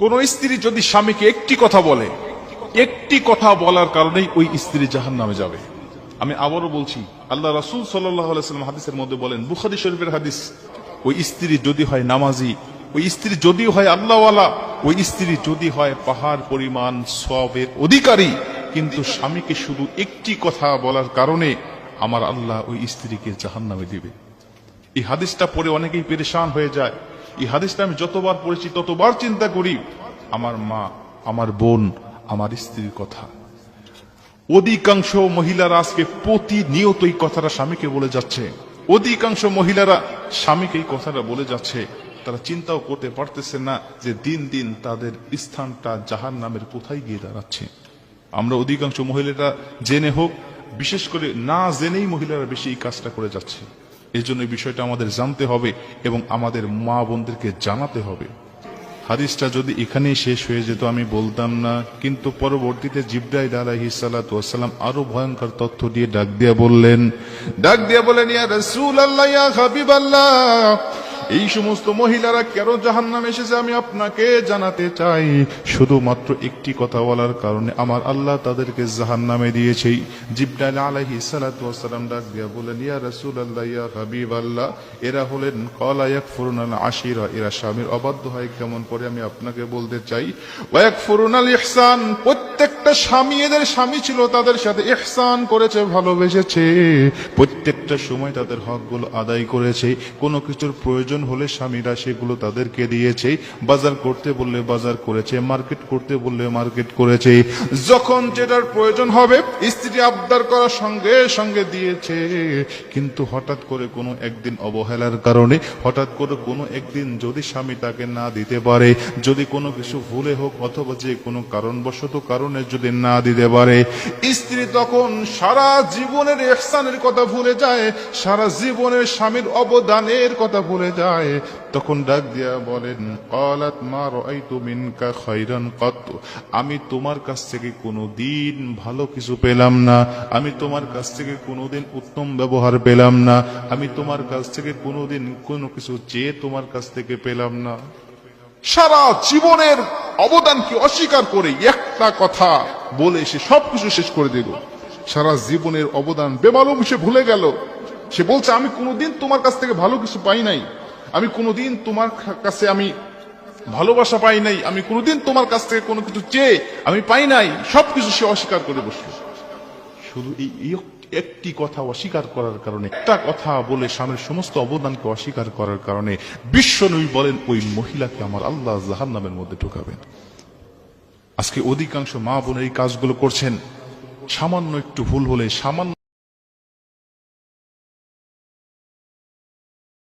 কোন স্ত্রী যদি স্বামীকে একটি কথা বলে, একটি কথা বলার কারণেই ওই স্ত্রী জাহান নামে যাবে। আমি আবারও বলছি, আল্লাহ রাসুল সাল্লাম হাদিসের মধ্যে বলেন, বুখারি শরীফের হাদিস, ওই স্ত্রী যদি হয় নামাজি, ওই স্ত্রী যদি হয় আল্লাহওয়ালা, ওই স্ত্রী যদি হয় পাহাড় পরিমাণ সবের অধিকারী, কিন্তু স্বামীকে শুধু একটি কথা বলার কারণে আমার আল্লাহ ওই স্ত্রীকে জাহান নামে দিবে। এই হাদিসটা পড়ে অনেকেই পেরেশান হয়ে যায়। এই হাদিসটা আমি যতবার পড়েছি, ততবার চিন্তা করি, আমার মা, আমার বোন, আমার স্ত্রীর কথা। অধিকাংশ মহিলারা আজকে প্রতিনিয়ত এই কথাটা স্বামীকে বলে যাচ্ছে। অধিকাংশ মহিলারা স্বামীকে এই কথাটা বলে যাচ্ছে। তারা চিন্তাও করতে পারতেছে না যে দিন দিন তাদের স্থানটা জাহান নামের কোথায় গিয়ে দাঁড়াচ্ছে। আমরা অধিকাংশ মহিলারা জেনে হোক, বিশেষ করে না জেনেই মহিলারা বেশি এই কাজটা করে যাচ্ছে। এই জন্য এই বিষয়টা আমাদের জানতে হবে এবং আমাদের মা বোনদেরকে জানাতে হবে। হাদিসটা যদি এখানেই শেষ হয়ে যেত, আমি বলতাম না, কিন্তু পরবর্তীতে জিব্রাইল আলাহি সালাম আরও ভয়ঙ্কর তথ্য দিয়ে ডাক দিয়া বললেন, ডাক দিয়া বলেন ইয়া রাসূলুল্লাহ, ইয়া হাবিবাল্লাহ এই সমস্ত মহিলারা কেন জাহান্নামে এসেছে আমি আপনাকে জানাতে চাই। শুধুমাত্র একটি কথা বলার কারণে আমার আল্লাহ তাদেরকে জাহান্নামে দিয়েছে জিব্রাইল আলাইহি সালাম ডাক দিয়া বলেন ইয়া রাসূলুল্লাহ, ইয়া হাবিবাল্লাহ, এরা হলেন কলা ইয়াকফুরুনাল আশিরা, এরা স্বামীর অবাধ্য হয় কেমন করে আমি আপনাকে বলতে চাই। ওয়াকফুরুনাল ইহসান, প্রত্যেকটা স্বামী এদের স্বামী ছিল, তাদের সাথে ইহসান করেছে, ভালোবেসেছে। প্রত্যেকটা সময় তাদের হকগুলো আদায় করেছে। কোনো কিছুর প্রয়োজন হলে স্বামীরা সেগুলো তাদেরকে দিয়েছে। বাজার করতে বললে বাজার করেছে, মার্কেট করতে বললে মার্কেট করেছে। যখন যেটার প্রয়োজন হবে, স্ত্রী আবদার করার সঙ্গে সঙ্গে দিয়েছে। কিন্তু হঠাৎ করে কোনো একদিন অবহেলার কারণে, হঠাৎ করে কোনো একদিন যদি স্বামী তাকে না দিতে পারে, যদি কোনো কিছু ভুলে হোক অথবা যে কোনো কারণবশত কারণে যদি না দিতে পারে, স্ত্রী তখন সারা জীবনের এহসানের কথা ভুলে যায়, সারা জীবনের স্বামীর অবদানের কথা ভুলে যায়। তখন ডাক দিয়া বলেন, কলাত মা রাইতু মিনকা খাইরান কত। আমি তোমার কাছ থেকে কোনো দিন ভালো কিছু পেলাম না। আমি তোমার কাছ থেকে কোনো দিন উত্তম ব্যবহার পেলাম না। আমি তোমার কাছ থেকে কোনোদিন কোনো কিছু চেয়ে তোমার কাছ থেকে পেলাম না। সারা জীবনের অবদানকে অস্বীকার করে একটা কথা বলে সে সবকিছু শেষ করে দিল। সারা জীবনের অবদান বেমালুম সে ভুলে গেল। সে বলছে, আমি কোনোদিন তোমার কাছ থেকে ভালো কিছু পাই নাই। আমি কোনোদিন তোমার কাছে আমি ভালোবাসা পাই নাই, আমি কোনোদিন তোমার কাছ থেকে কোনো কিছু চেয়ে আমি পাই নাই, সবকিছু সে অস্বীকার করে বসল। শুধু এই একটি কথা অস্বীকার করার কারণে, একটা কথা বলে স্বামীর সমস্ত অবদানকে অস্বীকার করার কারণে বিশ্ব বিশ্বনবী বলেন, ওই মহিলাকে আমার আল্লাহ জাহান নামের মধ্যে ঢুকাবেন। আজকে অধিকাংশ মা বোন এই কাজগুলো করছেন, সামান্য একটু ভুল হলে সামান্য